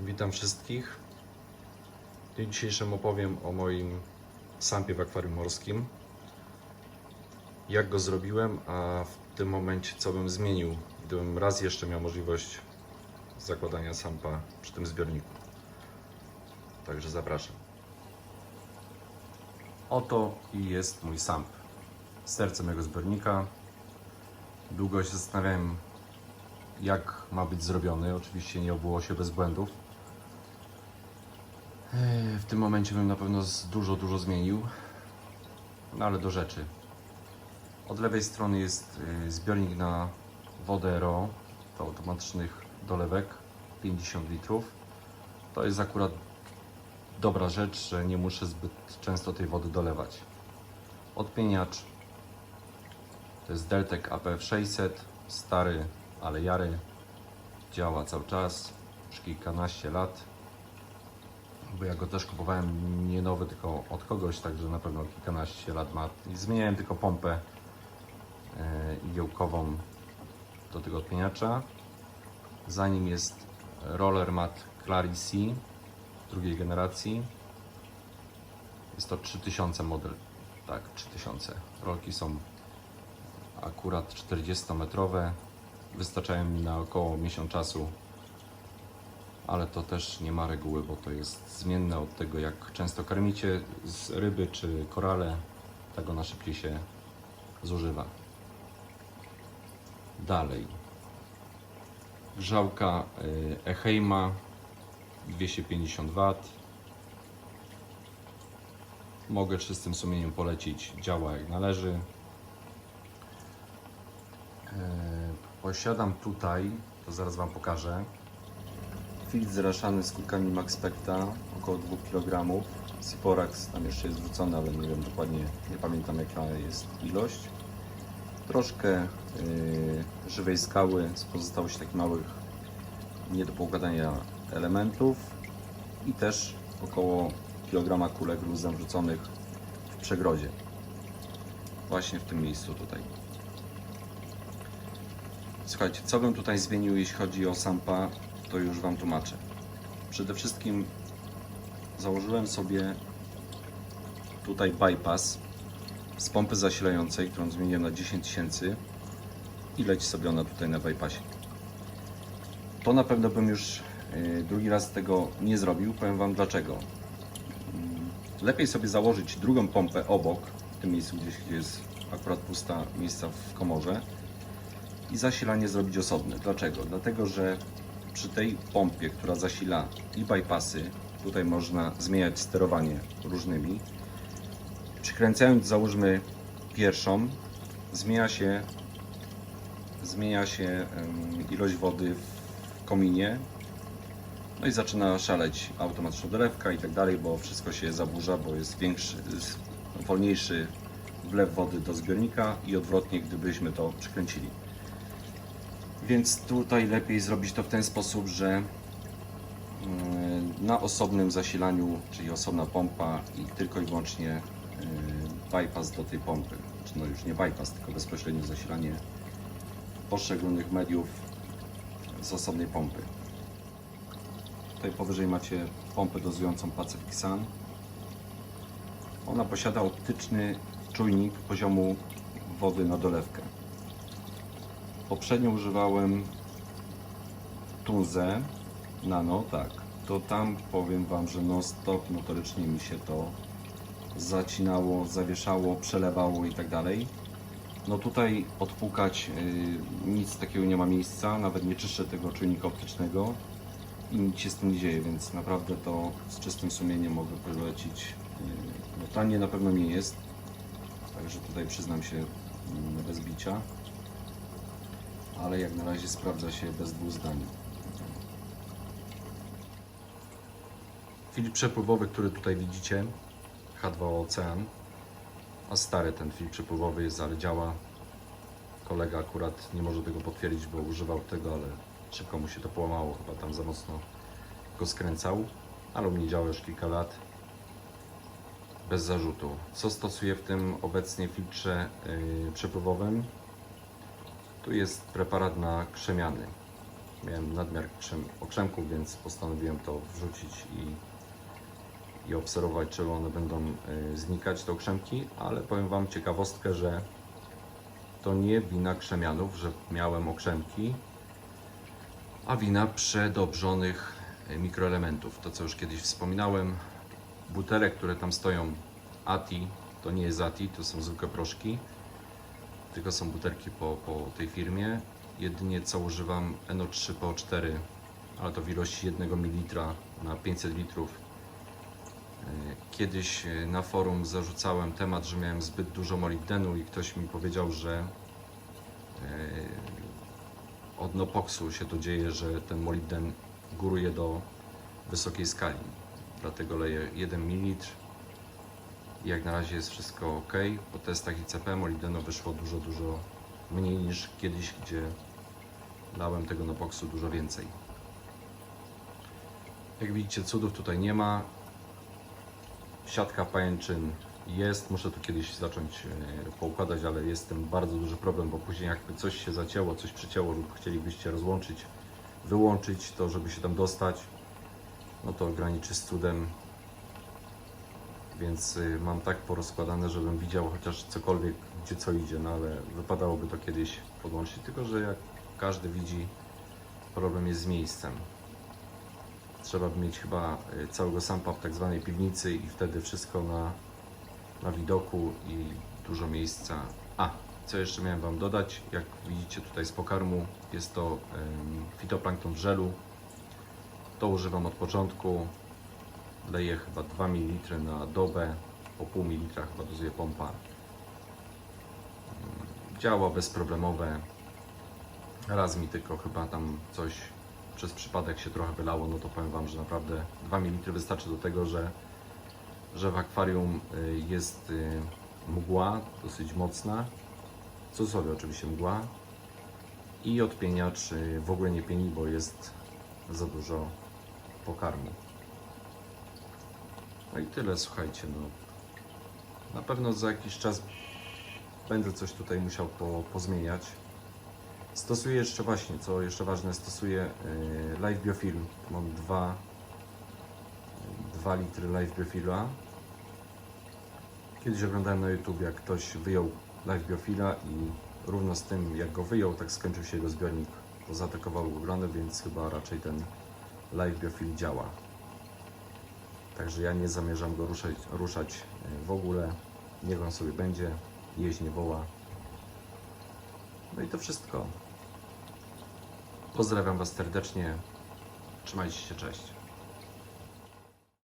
Witam wszystkich. W dniu dzisiejszym opowiem o moim sampie w akwarium morskim. Jak go zrobiłem, a w tym momencie co bym zmienił, gdybym raz jeszcze miał możliwość zakładania sampa przy tym zbiorniku. Także zapraszam. Oto i jest mój samp. Serce mojego zbiornika. Długo się zastanawiałem, jak ma być zrobiony. Oczywiście nie obyło się bez błędów. W tym momencie bym na pewno dużo, dużo zmienił. No ale do rzeczy. Od lewej strony jest y, zbiornik na wodę RO, do automatycznych dolewek, 50 litrów. To jest akurat dobra rzecz, że nie muszę zbyt często tej wody dolewać. Odpieniacz to jest Deltek APF 600, stary, ale jary. Działa cały czas, już kilkanaście lat. Bo ja go też kupowałem nie nowy, tylko od kogoś, także na pewno kilkanaście lat ma. Zmieniałem tylko pompę e, igiełkową do tego odpieniacza. Za nim jest roller mat Clarity drugiej generacji. Jest to 3000 model. Tak, 3000. Rolki są akurat 40-metrowe. Wystarczają mi na około miesiąc czasu, ale to też nie ma reguły, bo to jest zmienne od tego, jak często karmicie z ryby czy korale, tego na szybciej się zużywa. Dalej. Grzałka Eheima 250 W. Mogę czystym sumieniem polecić, działa jak należy. E, Posiadam tutaj, to zaraz Wam pokażę, filtr zraszany z kulkami Max Specta, około 2 kg. Siporax tam jeszcze jest wrzucony, ale nie wiem dokładnie, nie pamiętam jaka jest ilość. Troszkę y, żywej skały z pozostałości takich małych, nie do poukładania elementów i też około kilograma kulek luzem wrzuconych w przegrodzie. Właśnie w tym miejscu tutaj. Słuchajcie, co bym tutaj zmienił, jeśli chodzi o sampa, to już Wam tłumaczę. Przede wszystkim założyłem sobie tutaj bypass z pompy zasilającej, którą zmieniłem na 10 tysięcy i leci sobie ona tutaj na bypassie. To na pewno bym już y, drugi raz tego nie zrobił. Powiem Wam dlaczego. Mm, Lepiej sobie założyć drugą pompę obok, w tym miejscu gdzieś gdzie jest akurat pusta miejsca w komorze i zasilanie zrobić osobne. Dlaczego? Dlatego, że przy tej pompie, która zasila i bypassy, tutaj można zmieniać sterowanie różnymi. Przykręcając, załóżmy pierwszą, zmienia się, zmienia się ilość wody w kominie. No i zaczyna szaleć automatyczna dolewka i tak dalej, bo wszystko się zaburza, bo jest większy, wolniejszy wlew wody do zbiornika i odwrotnie, gdybyśmy to przykręcili. Więc tutaj lepiej zrobić to w ten sposób, że mm, na osobnym zasilaniu, czyli osobna pompa i tylko i wyłącznie y, bypass do tej pompy. Czy no już nie bypass, tylko bezpośrednie zasilanie poszczególnych mediów z osobnej pompy. Tutaj powyżej macie pompę dozującą Pacific Sun. Ona posiada optyczny czujnik poziomu wody na dolewkę. Poprzednio używałem Tunze Nano, tak. To tam powiem Wam, że no stop notorycznie mi się to zacinało, zawieszało, przelewało i tak dalej. No tutaj odpukać y, nic takiego nie ma miejsca, nawet nie czyszczę tego czujnika optycznego i nic się z tym nie dzieje, więc naprawdę to z czystym sumieniem mogę polecić. Y, no tanie na pewno nie jest, także tutaj przyznam się mm, bez bicia ale jak na razie sprawdza się bez dwóch zdań. Filtr przepływowy, który tutaj widzicie, H2O Ocean, a stary ten filtr przepływowy jest, ale działa. Kolega akurat nie może tego potwierdzić, bo używał tego, ale szybko mu się to połamało, chyba tam za mocno go skręcał, ale u mnie działa już kilka lat bez zarzutu. Co stosuję w tym obecnie filtrze yy, przepływowym? Tu jest preparat na krzemiany. miałem nadmiar krzem, okrzemków, więc postanowiłem to wrzucić i, i obserwować, czy one będą y, znikać, te okrzemki, ale powiem Wam ciekawostkę, że to nie wina krzemianów, że miałem okrzemki, a wina przedobrzonych y, mikroelementów. To, co już kiedyś wspominałem, butelek, które tam stoją, ATI, to nie jest ATI, to są zwykłe proszki, tylko są butelki po, po tej firmie. Jedynie co używam NO3 PO4, ale to w ilości 1 ml na 500 litrów. E, Kiedyś e, na forum zarzucałem temat, że miałem zbyt dużo molibdenu i ktoś mi powiedział, że e, od Nopoksu się to dzieje, że ten molibden góruje do wysokiej skali. Dlatego leję 1 ml. Jak na razie jest wszystko ok. Po testach ICP molibdenu wyszło dużo, dużo mniej niż kiedyś, gdzie lałem tego Nopoksu dużo więcej. Jak widzicie, cudów tutaj nie ma. Siatka pajęczyn jest. Muszę tu kiedyś zacząć e, poukładać, ale jest tym bardzo duży problem, bo później jakby coś się zacięło, coś przycięło lub chcielibyście rozłączyć, wyłączyć to, żeby się tam dostać, no to graniczy z cudem. Więc y, mam tak porozkładane, żebym widział chociaż cokolwiek, gdzie co idzie, no ale wypadałoby to kiedyś podłączyć, tylko że jak każdy widzi, problem jest z miejscem. Trzeba by mieć chyba y, całego sampa w tak zwanej piwnicy i wtedy wszystko na, na widoku i dużo miejsca. A, co jeszcze miałem Wam dodać? Jak widzicie tutaj z pokarmu, jest to fitoplankton w żelu. To używam od początku. Leję chyba 2 ml na dobę, po pół mililitra chyba dozuje pompa. Ym, Działa bezproblemowe. Raz mi tylko chyba tam coś przez przypadek się trochę wylało, no to powiem Wam, że naprawdę 2 ml wystarczy do tego, że, że w akwarium y, jest y, mgła dosyć mocna, w cudzysłowie oczywiście mgła i odpieniacz y, w ogóle nie pieni, bo jest za dużo pokarmu. I tyle, słuchajcie, no. Na pewno za jakiś czas będę coś tutaj musiał po, pozmieniać. Stosuję jeszcze właśnie, co jeszcze ważne, stosuję y, Live Biofilm. Mam 2 2 litry Live Biofila. Kiedyś oglądałem na YouTube, jak ktoś wyjął Live Biofila i równo z tym, jak go wyjął, tak skończył się jego zbiornik. Zaatakował go glony, więc chyba raczej ten Live Biofil działa. Także ja nie zamierzam go ruszać, ruszać y, w ogóle. Niech on sobie będzie, jeść nie woła. No i to wszystko. Pozdrawiam Was serdecznie. Trzymajcie się, cześć.